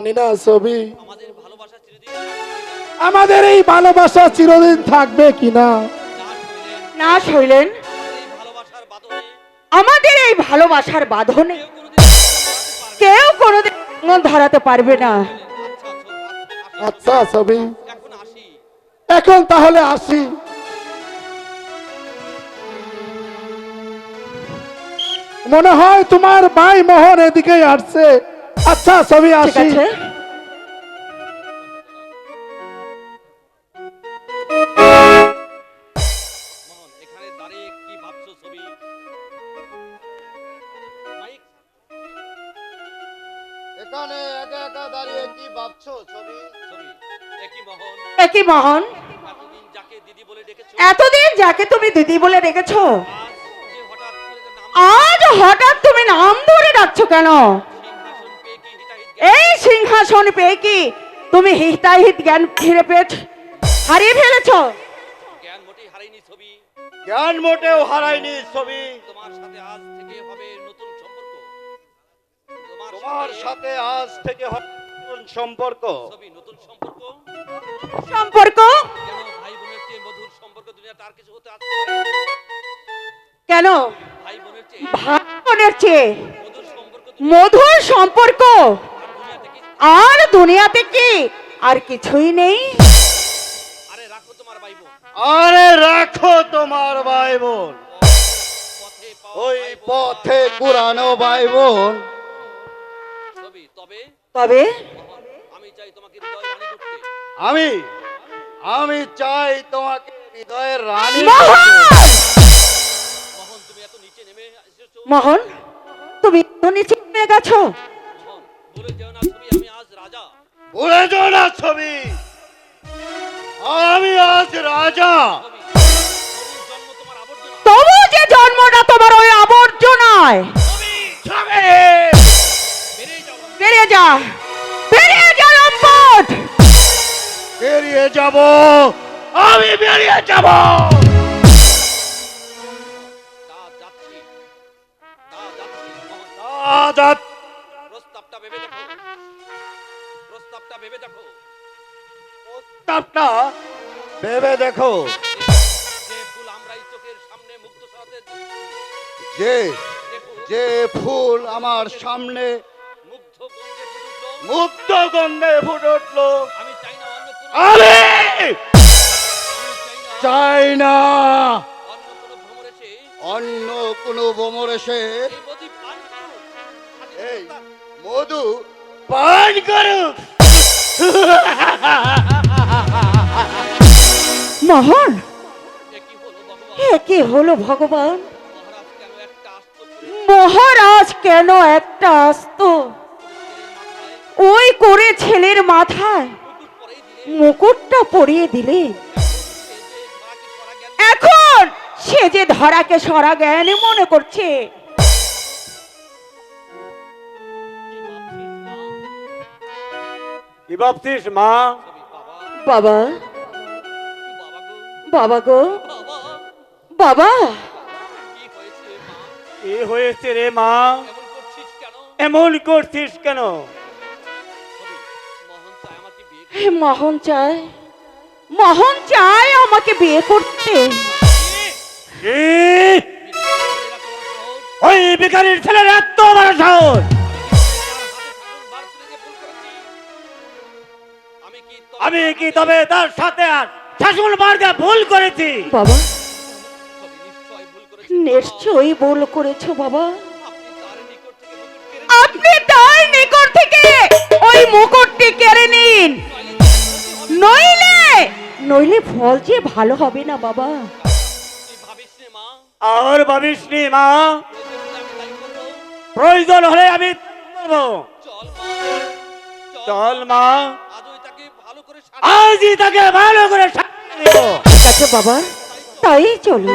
জানি না ছবি। আমাদের ভালোবাসা চিরদিন থাকবে কিনা। আমাদের এই ভালোবাসা চিরদিন থাকবে কিনা? না শৈলেন আমাদের এই ভালোবাসার বাঁধনে কেউ কোনোদিন ধরাতে পারবে না। কোনো দিন ধরাতে পারবে না। আচ্ছা ছবি। এখন তাহলে আসি। মনে হয় তোমার ভাই মোহন এদিকে আসছে। আচ্ছা ছবি ঠিক আসি। আছে। মোহন এখানে দাঁড়িয়ে কি ভাবছ ছবি মাইক এখানে একা একা দাঁড়িয়ে কি ভাবছ ছবি? ছবি একই মহন। এতদিন যাকে দিদি বলে ডেকেছো এতদিন যাকে তুমি দিদি বলে রেখেছো আজ হঠাৎ আজ হঠাৎ তুমি নাম ধরে ডাকছো কেন? এই সিংহাসন পেয়ে কি? তুমি হিতাহিত জ্ঞান ফিরে পেয়েছ। হারিয়ে ফেলেছ। জ্ঞান মোটেই হারাইনি ছবি। জ্ঞান মোটেও হারায়নি ছবি। তোমার সাথে আজ থেকে হবে নতুন সম্পর্ক। তোমার সাথে আজ থেকে হবে নতুন সম্পর্ক। ছবি নতুন সম্পর্ক? সম্পর্ক? কেন ভাই বোনের চেয়ে মধুর সম্পর্ক দুনিয়া তার কিছু হতে আসতে কেন? ভাই বোনের চেয়ে। ভাই বোনের চেয়ে মধুর সম্পর্ক? আর দুনিয়াতে কি? আর কিছুই নেই। আরে রাখো তোমার ভাই বোন আরে রাখো তোমার ওই পথে কুরানো ভাই বোন তবে? তবে? আমি চাই তোমাকে হৃদয় রানী করতে। আমি আমি চাই তোমাকে হৃদয়ের রানী মোহন! মোহন তুমি এত নিচে নেমে এসেছ। মোহন? তুমি তো নিচে নেমে গেছো? ভুলে যাও না ছবি। আমি আজ রাজা। তবু যে জন্মটা তোমার ওই আবর্জনায়। বেরিয়ে যা। বেরিয়ে যা লম্পট বেরিয়ে যাব। আমি বেরিয়ে যাব। যাচ্ছি। দেখো। যে যে ফুল আমার সামনে মুক্ত গন্ধে ফুটে উঠল। আমি চাই না। অন্য কোনো ভ্রমর এসে মধু পান করুক। মোহন এ কি হলো ভগবান? এ কি হলো ভগবান? মহারাজ কেন একটা আসত ওই করে ছেলের মাথায় মুকুটটা পরিয়ে দিলে। এখন সে যে ধরাকে সরা জ্ঞানী মনে করছে? কি ভাবছিস মা? বাবা বাবা গো। বাবা। কি হয়েছে রে মা। এমন করছিস কেন? মোহন চায় মোহন চায় আমাকে বিয়ে করতে। ওই বেকারির ছেলের এত বড় সাহস। আমি কি তবে তার সাথে আর শাসন মার্গে ভুল করেছি? বাবা। নিশ্চয়ই ভুল করেছ বাবা। আপনি তার নিকট থেকে ওই মুকুটটি কেড়ে নিন। নইলে নইলে ফল যে ভালো হবে না বাবা। আর ভাবিস মা। প্রয়োজন হলে আমি চল মা। আজই তাকে ভালো করে ঠিক আছে বাবা তাই চলো।